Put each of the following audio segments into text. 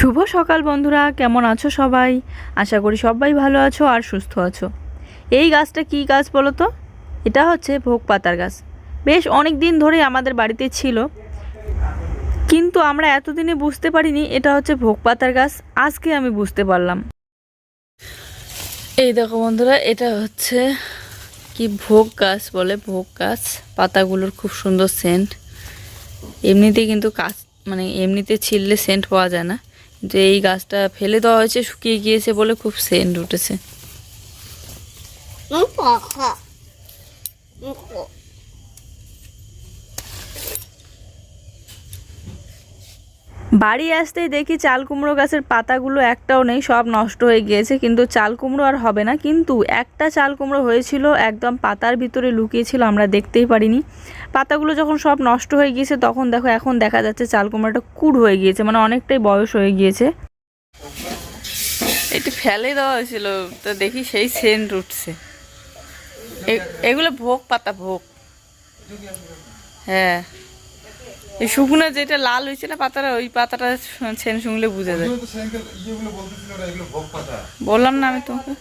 শুভ সকাল বন্ধুরা, কেমন আছো সবাই? আশা করি সবাই ভালো আছো আর সুস্থ আছো। এই গাছটা কী গাছ বলো তো? এটা হচ্ছে ভোগ পাতার গাছ। বেশ অনেক দিন ধরে আমাদের বাড়িতে ছিল, কিন্তু আমরা এতদিনে বুঝতে পারিনি এটা হচ্ছে ভোগ পাতার গাছ। আজকে আমি বুঝতে পারলাম। এই দেখো বন্ধুরা, এটা হচ্ছে কি ভোগ গাছ বলে? ভোগ গাছ। পাতাগুলোর খুব সুন্দর সেন্ট এমনিতে কিন্তু কাজ মানে এমনিতে ছিললে সেন্ট পাওয়া যায় না। যে এই গাছটা ফেলে দেওয়া হয়েছে, শুকিয়ে গিয়েছে বলে খুব সেন্ট উঠেছে। বাড়ি আসতেই দেখি চাল কুমড়ো গাছের পাতাগুলো একটাও নেই, সব নষ্ট হয়ে গিয়েছে। কিন্তু চাল কুমড়ো আর হবে না, কিন্তু একটা চাল কুমড়ো হয়েছিল, একদম পাতার ভিতরে লুকিয়েছিল, আমরা দেখতেই পারিনি। পাতাগুলো যখন সব নষ্ট হয়ে গিয়েছে তখন দেখো এখন দেখা যাচ্ছে চাল কুমড়োটা কুড় হয়ে গিয়েছে মানে অনেকটাই বয়স হয়ে গিয়েছে। এটি ফেলে দেওয়া হয়েছিল তো দেখি সেই সেন্ট উঠছে। এগুলো ভোগ পাতা ভোগ। হ্যাঁ। এই শুকনো যেটা লাল হয়েছে না পাতাটা ওই পাতাটা ছেন শুনলে বুঝে যায়। বললাম না আমি তোমাকে।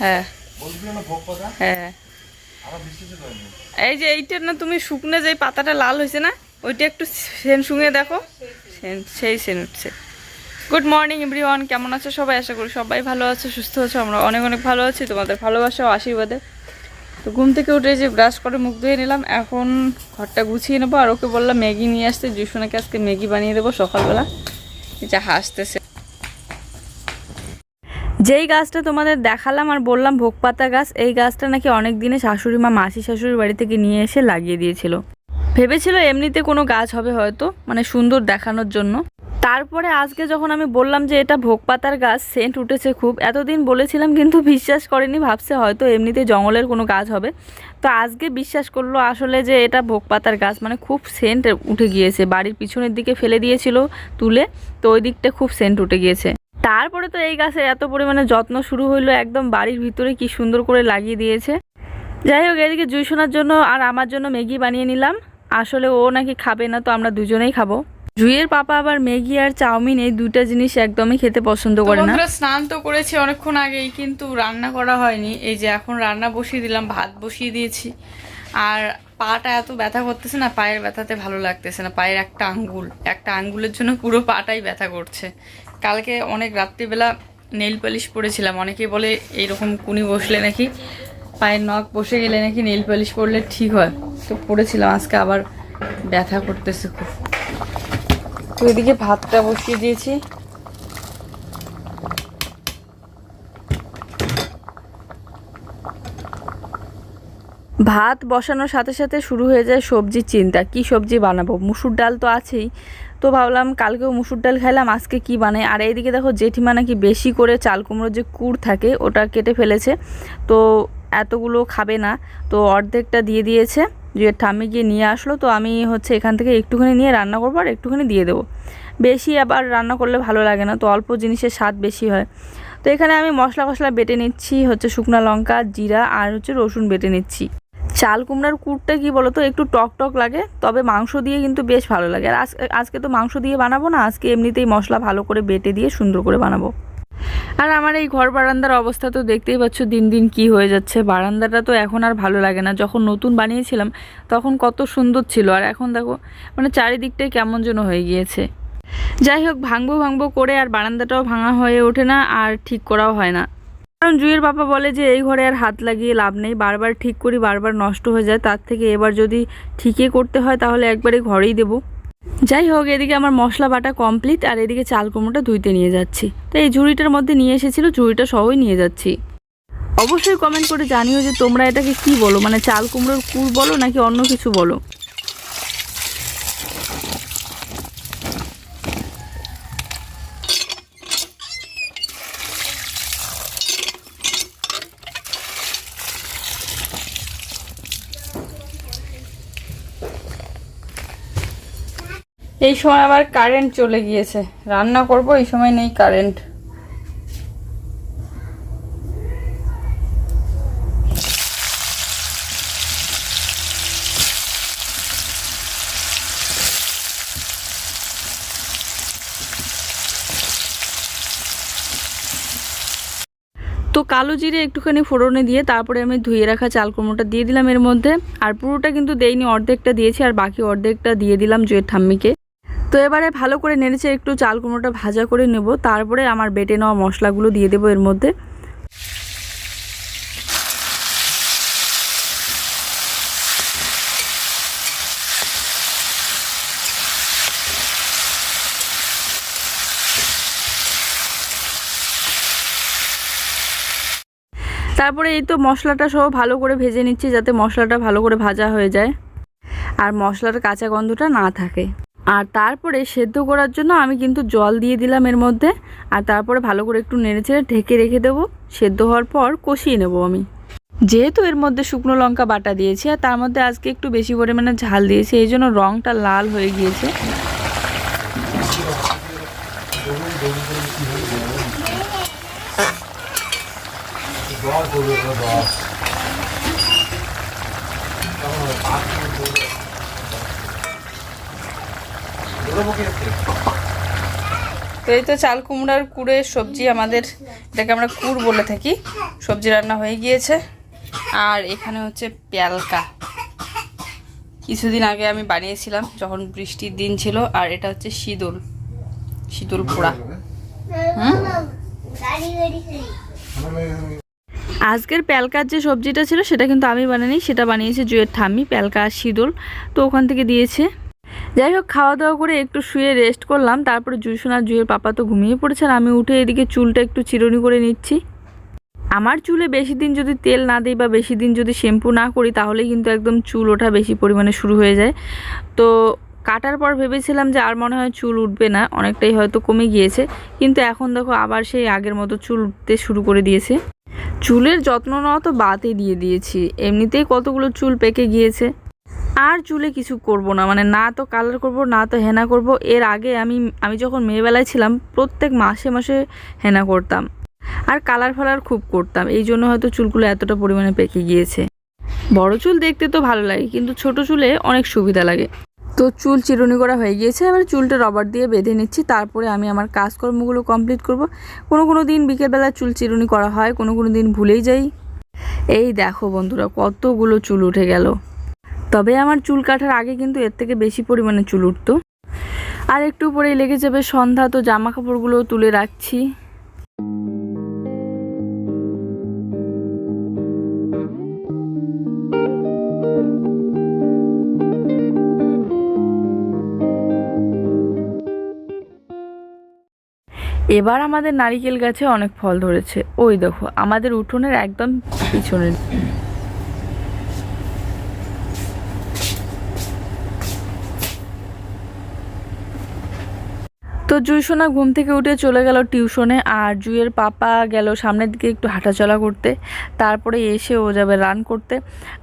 হ্যাঁ। হ্যাঁ। এই যে এইটা না, তুমি শুকনো যে পাতাটা লাল হয়েছে না, ওইটা একটু সেন শুঙে দেখো সেই সেন উঠছে। গুড মর্নিং এভরিওয়ান কেমন আছো সবাই? আশা করি সবাই ভালো আছো, সুস্থ আছো। আমরা অনেক অনেক ভালো আছি। তোমাদের ভালোবাসা ও আশীর্বাদে। তো ঘুম থেকে উঠে যে ব্রাশ করে মুখ ধুয়ে নিলাম। এখন ঘরটা গুছিয়ে নেব। আর ওকে বললাম, ম্যাগি নিয়ে আসতে। জুসোনাকে আজকে ম্যাগি বানিয়ে দেবো সকালবেলা। যা হাসতেছে। যেই গাছটা তোমাদের দেখালাম আর বললাম ভোগ পাতা গাছ, এই গাছটা নাকি অনেক দিনে শাশুড়ি মা, মাসি শাশুড়ির বাড়ি থেকে নিয়ে এসে লাগিয়ে দিয়েছিল। ভেবেছিল এমনিতে কোনো গাছ হবে হয়তো মানে সুন্দর দেখানোর জন্য। তারপরে আজকে যখন আমি বললাম যে এটা ভোগ পাতার গাছ, সেন্ট উঠেছে খুব। এতদিন বলেছিলাম কিন্তু বিশ্বাস করেনি, ভাবছে হয়তো এমনিতে জঙ্গলের কোনো গাছ হবে। তো আজকে বিশ্বাস করল আসলে যে এটা ভোগ পাতার গাছ মানে খুব সেন্ট উঠে গিয়েছে। বাড়ির পিছনের দিকে ফেলে দিয়েছিল তুলে, তো ওই দিকটা খুব সেন্ট উঠে গিয়েছে। তারপরে তো এই গাছের এত পরিমাণে যত্ন শুরু হইল, একদম বাড়ির ভিতরে কি সুন্দর করে লাগিয়ে দিয়েছে। যাই হোক, এদিকে জুই শোনার জন্য আর আমার জন্য ম্যাগি বানিয়ে নিলাম। আসলে ও নাকি খাবে না, তো আমরা দুজনেই খাব। জুইয়ের পাপা আবার ম্যাগি আর চাউমিন এই দুইটা জিনিস একদমই খেতে পছন্দ করে না। স্নান তো করেছি অনেকক্ষণ আগেই, কিন্তু রান্না করা হয়নি। এই যে এখন রান্না বসিয়ে দিলাম, ভাত বসিয়ে দিয়েছি। আর পাটা এত ব্যথা করতেছে না, পায়ের ব্যথাতে ভালো লাগতেছে না। পায়ের একটা আঙ্গুল, একটা আঙ্গুলের জন্য পুরো পাটাই ব্যথা করছে। কালকে অনেক রাত্রিবেলা নেল পালিশ পরেছিলাম। অনেকে বলে এইরকম কুনি বসলে নাকি পায়ের নখ বসে গেলে নাকি নেল পালিশ পরলে ঠিক হয়। তো পরেছিলাম, আজকে আবার ব্যথা করতেছে খুব। তো এদিকে ভাতটা বসিয়ে দিয়েছি। ভাত বসানোর সাথে সাথে শুরু হয়ে যায় সবজির চিন্তা। কি সবজি বানাবো? মুসুর ডাল তো আছেই। তো ভাবলাম কালকেও মুসুর ডাল খাইলাম, আজকে কি বানাই? আর এইদিকে দেখো জেঠিমা নাকি বেশি করে চাল কুমড়োর যে কুড় থাকে, ওটা কেটে ফেলেছে। তো এতগুলো খাবে না। তো অর্ধেকটা দিয়ে দিয়েছে। যে ঠাম্মি গিয়ে নিয়ে আসলো, তো আমি হচ্ছে এখান থেকে একটুখানি নিয়ে রান্না করব আর একটুখানি দিয়ে দেবো। বেশি আবার রান্না করলে ভালো লাগে না, তো অল্প জিনিসের স্বাদ বেশি হয়। তো এখানে আমি মশলা কষলা বেটে নিচ্ছি, হচ্ছে শুকনো লঙ্কা, জিরা আর হচ্ছে রসুন বেটে নিচ্ছি। চাল কুমড়ার কুটটা কি বলতো, একটু টক টক লাগে, তবে মাংস দিয়ে কিন্তু বেশ ভালো লাগে। আর আজ- আজকে তো মাংস দিয়ে বানাবো না, আজকে এমনিতেই মশলা ভালো করে বেটে দিয়ে সুন্দর করে বানাবো। আর আমার এই ঘর বারান্দার অবস্থা তো দেখতেই পাচ্ছ, দিন দিন কি হয়ে যাচ্ছে। বারান্দাটা তো এখন আর ভালো লাগে না। যখন নতুন বানিয়েছিলাম, তখন কত সুন্দর ছিল। আর এখন দেখো মানে চারিদিকটাই কেমন যেন হয়ে গিয়েছে। যাই হোক, ভাঙবো ভাঙবো করে আর বারান্দাটাও ভাঙা হয়ে ওঠে না, আর ঠিক করাও হয় না। কারণ জুয়ের বাবা বলে যে, এই ঘরে আর হাত লাগিয়ে লাভ নেই। বারবার ঠিক করি, বারবার নষ্ট হয়ে যায়। তার থেকে এবার যদি ঠিকই করতে হয়, তাহলে একবারে ঘরেই দেবো। যাই হোক, এদিকে আমার মশলা বাটা কমপ্লিট আর এদিকে চাল কুমড়োটা ধুইতে নিয়ে যাচ্ছি। তো এই ঝুড়িটার মধ্যে নিয়ে এসেছিল, ঝুড়িটা সহই নিয়ে যাচ্ছি। অবশ্যই কমেন্ট করে জানিও যে, তোমরা এটাকে কি বলো? মানে চাল কুমড়োর কুর বলো নাকি অন্য কিছু বলো? এই সময় আবার কারেন্ট চলে গিয়েছে। রান্না করব, এই সময় নেই কারেন্ট তো কালো জিরে একটুখানি ফোড়নে দিয়ে তারপরে আমি ধুয়ে রাখা চাল কুমড়োটা দিয়ে দিলাম এর মধ্যে। আর পুরোটা কিন্তু দেইনি, অর্ধেকটা দিয়েছি আর বাকি অর্ধেকটা দিয়ে দিলাম জয়ের ঠাম্মিকে তো এবারে ভালো করে নেড়েছে একটু চাল কুমড়োটা ভাজা করে নেব, তারপরে আমার বেটে নেওয়া মশলাগুলো দিয়ে দেবো এর মধ্যে। তারপরে এই তো মশলাটা সহ ভালো করে ভেজে নিচ্ছি যাতে মশলাটা ভালো করে ভাজা হয়ে যায়, আর মশলার কাঁচা গন্ধটা না থাকে। আর তারপরে সেদ্ধ করার জন্য আমি কিন্তু জল দিয়ে দিলাম এর মধ্যে। আর তারপরে ভালো করে একটু নেড়েচেড়ে ঢেকে রেখে দেবো। সেদ্ধ হওয়ার পর কষিয়ে নেব আমি। যেহেতু এর মধ্যে শুকনো লঙ্কা বাটা দিয়েছি আর তার মধ্যে আজকে একটু বেশি পরিমাণে ঝাল দিয়েছি, এই জন্য রঙটা লাল হয়ে গিয়েছে। তো এই তো চাল কুমড়ার কুড়ের সবজি আমাদের, এটাকে আমরা কুড় বলে থাকি। সবজি রান্না হয়ে গিয়েছে। আর এখানে হচ্ছে প্যালকা। কিছুদিন আগে আমি বানিয়েছিলাম, যখন বৃষ্টির দিন ছিল, আর এটা হচ্ছে শীতল শীতল পোড়া। আজকের প্যালকার যে সবজিটা ছিল, সেটা কিন্তু আমি বানাইনি, সেটা বানিয়েছে জুয়ের ঠাম্মি, প্যালকা আর শীতল। তো ওখান থেকে দিয়েছে যাই হোক খাওয়া দাওয়া করে একটু শুয়ে রেস্ট করলাম। তারপরে জুইসোন আর জুয়ের পাপা তো ঘুমিয়ে পড়েছে আর আমি উঠে এদিকে চুলটা একটু চিরুনি করে নিচ্ছি। আমার চুলে বেশি দিন যদি তেল না দিই বা বেশি দিন যদি শ্যাম্পু না করি, তাহলেই কিন্তু একদম চুল ওঠা বেশি পরিমাণে শুরু হয়ে যায়। তো কাটার পর ভেবেছিলাম যে আর মনে হয় চুল উঠবে না, অনেকটাই হয়তো কমে গিয়েছে। কিন্তু এখন দেখো, আবার সেই আগের মতো চুল উঠতে শুরু করে দিয়েছে। চুলের যত্ন নেওয়া তো বাদই দিয়ে দিয়েছি। এমনিতেই কতগুলো চুল পেকে গিয়েছে। আর চুলে কিছু করব না মানে না তো কালার করব, না তো হেনা করব। এর আগে আমি আমি যখন মেয়েবেলায় ছিলাম, প্রত্যেক মাসে মাসে হেনা করতাম। আর কালার ফালার খুব করতাম, এই জন্য হয়তো চুলগুলো এতটা পরিমাণে পেকে গিয়েছে। বড় চুল দেখতে তো ভালো লাগে, কিন্তু ছোট চুলে অনেক সুবিধা লাগে। তো চুল চিরুনি করা হয়ে গিয়েছে, এবার চুলটা রবার দিয়ে বেঁধে নিচ্ছি, তারপরে আমি আমার কাজকর্মগুলো কমপ্লিট করব। কোনো কোনো দিন বিকেলবেলা চুল চিরুনি করা হয়, কোনো কোনো দিন ভুলেই যাই। এই দেখো বন্ধুরা, কতগুলো চুল উঠে গেল। তবে আমার চুল কাটার আগে কিন্তু এর থেকে বেশি পরিমাণে চুল উঠতো। আর একটু পরেই লেগে যাবে সন্ধ্যা, তো জামা কাপড়গুলো তুলে রাখছি। এবার আমাদের নারিকেল গাছে অনেক ফল ধরেছে। ওই দেখো, আমাদের উঠোনের একদম পিছনে তো জুইসোনা ঘুম থেকে উঠে চলে গেল টিউশনে আর জুইয়ের পাপা গেল সামনের দিকে একটু হাঁটাচলা করতে। তারপরে এসে ও যাবে রান করতে।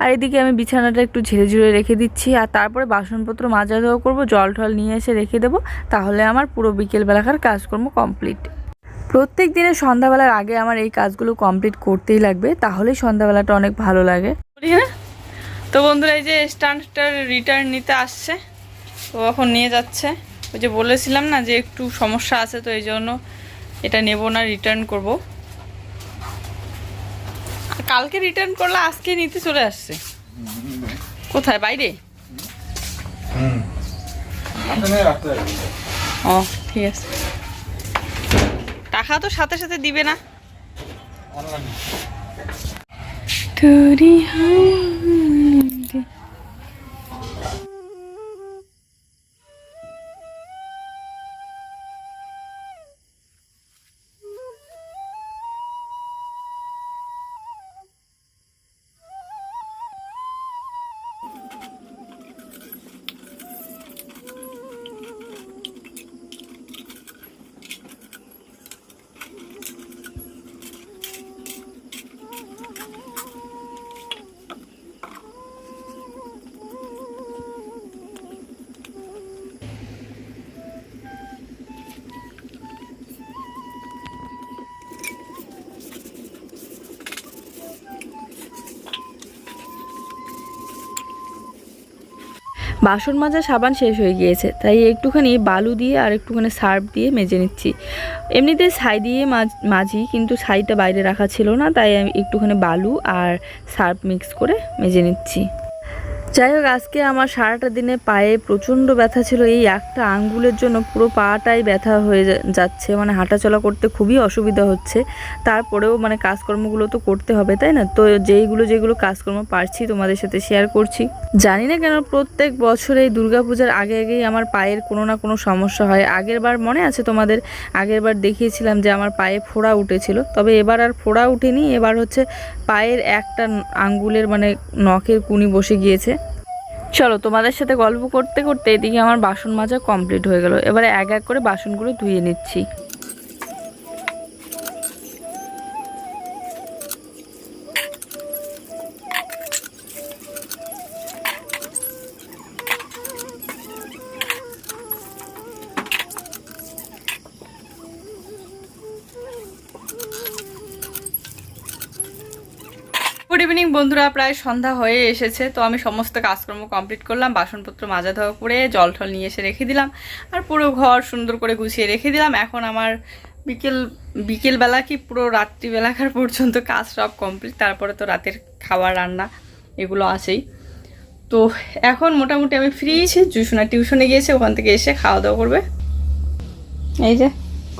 আর এদিকে আমি বিছানাটা একটু ঝেড়ে ঝুড়ে রেখে দিচ্ছি আর তারপরে বাসনপত্র মাজা ধোয়া করব, জল টল নিয়ে এসে রেখে দেবো। তাহলে আমার পুরো বিকেলবেলাকার কাজকর্ম কমপ্লিট। প্রত্যেক দিনের সন্ধ্যাবেলার আগে আমার এই কাজগুলো কমপ্লিট করতেই লাগবে, তাহলেই সন্ধ্যাবেলাটা অনেক ভালো লাগে। তো বন্ধুরা, এই যে স্ট্যান্ডটার রিটার্ন নিতে আসছে, ও এখন নিয়ে যাচ্ছে। ওই যে বলেছিলাম না যে একটু সমস্যা আছে তো এই জন্য এটা নেব না রিটার্ন করব। কালকে রিটার্ন করলে আজকে নিতে চলে আসছে। কোথায়? বাইরে? ও ঠিক আছে। টাকা তো সাথে সাথে দিবে না। তোরি বাসন মাজা সাবান শেষ হয়ে গিয়েছে, তাই একটুখানি বালু দিয়ে আর একটুখানি সার্ফ দিয়ে মেজে নিচ্ছি। এমনিতে ছাই দিয়ে মাঝি মাজি, কিন্তু ছাইটা বাইরে রাখা ছিল না, তাই আমি একটুখানি বালু আর সার্ফ মিক্স করে মেজে নিচ্ছি। যাই হোক, আজকে আমার সারাটা দিনে পায়ে প্রচণ্ড ব্যথা ছিল। এই একটা আঙ্গুলের জন্য পুরো পাটাই ব্যথা হয়ে যাচ্ছে। মানে হাঁটাচলা করতে খুবই অসুবিধা হচ্ছে। তারপরেও মানে কাজকর্মগুলো তো করতে হবে, তাই না? তো যেইগুলো যেগুলো কাজকর্ম পারছি তোমাদের সাথে শেয়ার করছি। জানি না কেন প্রত্যেক বছর এই দুর্গাপূজার আগে আগেই আমার পায়ের কোনো না কোনো সমস্যা হয়। আগের বার মনে আছে তোমাদের? আগের বার দেখিয়েছিলাম যে আমার পায়ে ফোড়া উঠেছিল। তবে এবার আর ফোড়া উঠেনি। এবার হচ্ছে পায়ের একটা আঙ্গুলের মানে নখের কুনি বসে গিয়েছে। চলো, তোমাদের সাথে গল্প করতে করতে এদিকে আমার বাসন মাজা কমপ্লিট হয়ে গেল। এবারে এক এক করে বাসনগুলো ধুয়ে নিচ্ছি। গুড ইভিনিং বন্ধুরা। প্রায় সন্ধ্যা হয়ে এসেছে, তো আমি সমস্ত কাজকর্ম কমপ্লিট করলাম, বাসনপত্র মাজা ধোয়া করে জল টল নিয়ে এসে রেখে দিলাম, আর পুরো ঘর সুন্দর করে গুছিয়ে রেখে দিলাম। এখন আমার বিকেল, বিকেলবেলা কি পুরো রাত্রিবেলাকার পর্যন্ত কাজ সব কমপ্লিট তারপরে তো রাতের খাবার রান্না এগুলো আছেই। তো এখন মোটামুটি আমি ফ্রি আছি, জুসোনা টিউশনে গিয়েছে, ওখান থেকে এসে খাওয়া দাওয়া করবে। এই যে,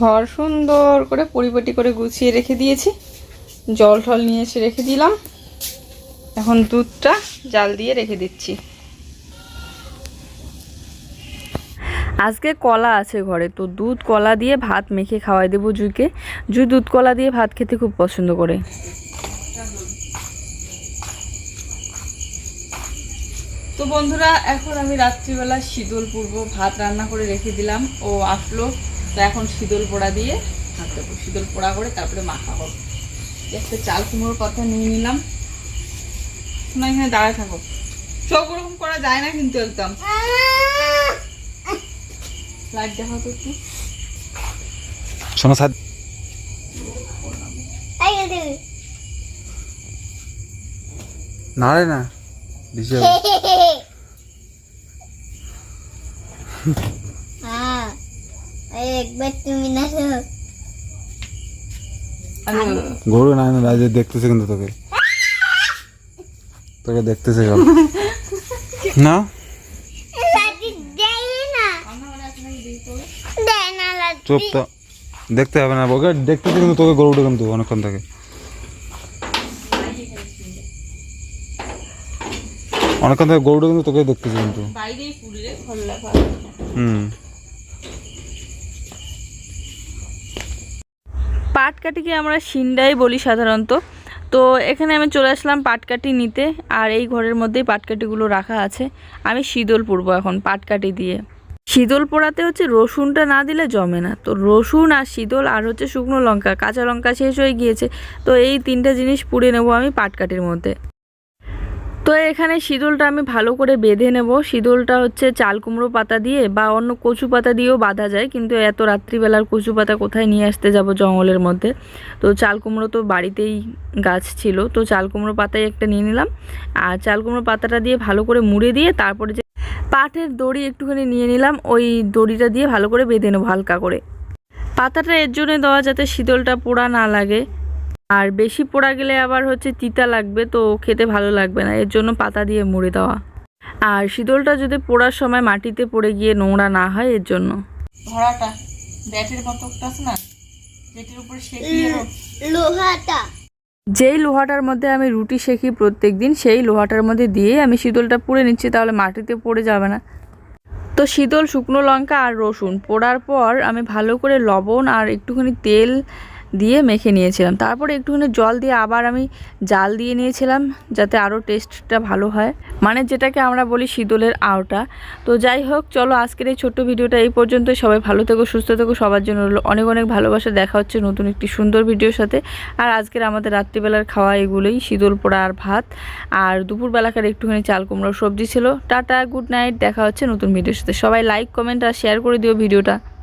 ঘর সুন্দর করে পরিপাটি করে গুছিয়ে রেখে দিয়েছি, জল টল নিয়ে এসে রেখে দিলাম। এখন দুধটা জাল দিয়ে রেখে দিচ্ছি। আজকে কলা আছে ঘরে তো দুধ কলা দিয়ে ভাত মেখে খাওয়াই দেবো জুইকে জুই দুধ কলা দিয়ে ভাত খেতে খুব পছন্দ করে। তো বন্ধুরা এখন আমি রাত্রিবেলা শীতল পূর্ব ভাত রান্না করে রেখে দিলাম। ও আসলো তো এখন শীতল পোড়া দিয়ে ভাত দেবো। শীতল পোড়া করে তারপরে মাখা হবে। একটা চাল কুমড়োর কথা নিয়ে নিলাম। শোনা এখানে দাঁড়ায় থাকো। চোখ ওরকম করা যায় না কিন্তু একদম। লাইট দেখা তো একটু। শোনো সাদ। এই যে না রে না দিশে একবার তুমি না আমি গরু না না রাজে দেখতেছে কিন্তু তোকে। তোকে দেখতেছে গেল না? চুপ তো। দেখতে হবে না ওকে দেখতেছে কিন্তু তোকে গরুটা কিন্তু অনেকক্ষণ থেকে। অনেকক্ষণ থেকে গরুটা কিন্তু তোকে দেখতেছে কিন্তু। হুম। পাটকাঠিকে আমরা সিন্ডাই বলি সাধারণত। তো এখানে আমি চলে আসলাম পাটকাটি নিতে, আর এই ঘরের মধ্যেই পাটকাটিগুলো রাখা আছে। আমি শীতল পরবো এখন পাটকাটি দিয়ে। শীতল পোড়াতে হচ্ছে রসুনটা না দিলে জমে না। তো রসুন আর শীতল আর হচ্ছে শুকনো লঙ্কা, কাঁচা লঙ্কা শেষ হয়ে গিয়েছে। তো এই তিনটা জিনিস পুড়ে নেব আমি পাটকাটির মধ্যে। তো এখানে সিঁদুলটা আমি ভালো করে বেঁধে নেব। শীতলটা হচ্ছে চাল কুমড়ো পাতা দিয়ে বা অন্য কচু পাতা দিয়েও বাঁধা যায়, কিন্তু এত রাত্রিবেলার কচু পাতা কোথায় নিয়ে আসতে যাব জঙ্গলের মধ্যে? তো চাল কুমড়ো তো বাড়িতেই গাছ ছিল, তো চাল কুমড়ো পাতাই একটা নিয়ে নিলাম। আর চাল কুমড়ো পাতাটা দিয়ে ভালো করে মুড়ে দিয়ে তারপরে যে পাটের দড়ি একটুখানি নিয়ে নিলাম, ওই দড়িটা দিয়ে ভালো করে বেঁধে নেব হালকা করে। পাতাটা এর জন্য দেওয়া যাতে শীতলটা পোড়া না লাগে। আর বেশি পোড়া গেলে আবার হচ্ছে তিতা লাগবে তো খেতে ভালো লাগবে না। এর জন্য পাতা দিয়ে মুড়ে দেওয়া। আর শীতলটা যদি পোড়ার সময় মাটিতে পড়ে গিয়ে নোংরা না হয় এর জন্য। ধরাটা ব্যাটের মতোটা আছে না? যেটির উপর লোহাটা। যেই লোহাটার মধ্যে আমি রুটি শেখি প্রত্যেক দিন সেই লোহাটার মধ্যে দিয়ে আমি শীতলটা পুড়ে নিচ্ছি তাহলে মাটিতে পড়ে যাবে না। তো শীতল শুকনো লঙ্কা আর রসুন। পোড়ার পর আমি ভালো করে লবণ আর একটুখানি তেল দিয়ে মেখে নিয়েছিলাম। তারপরে একটুখানি জল দিয়ে আবার আমি জাল দিয়ে নিয়েছিলাম যাতে আরও টেস্টটা ভালো হয়। মানে যেটাকে আমরা বলি শীতলের আওটা। তো যাই হোক, চলো আজকের এই ছোট্ট ভিডিওটা এই পর্যন্ত। সবাই ভালো থেকো, সুস্থ থেকো। সবার জন্য অনেক অনেক ভালোবাসা। দেখা হচ্ছে নতুন একটি সুন্দর ভিডিওর সাথে। আর আজকের আমাদের রাত্রিবেলার খাওয়া এগুলোই, শীতল পোড়া আর ভাত। আর দুপুরবেলাকার একটুখানি চাল কুমড়োর সবজি ছিল। Tata, good night. দেখা হচ্ছে নতুন ভিডিওর সাথে। সবাই লাইক কমেন্ট আর শেয়ার করে দিও ভিডিওটা।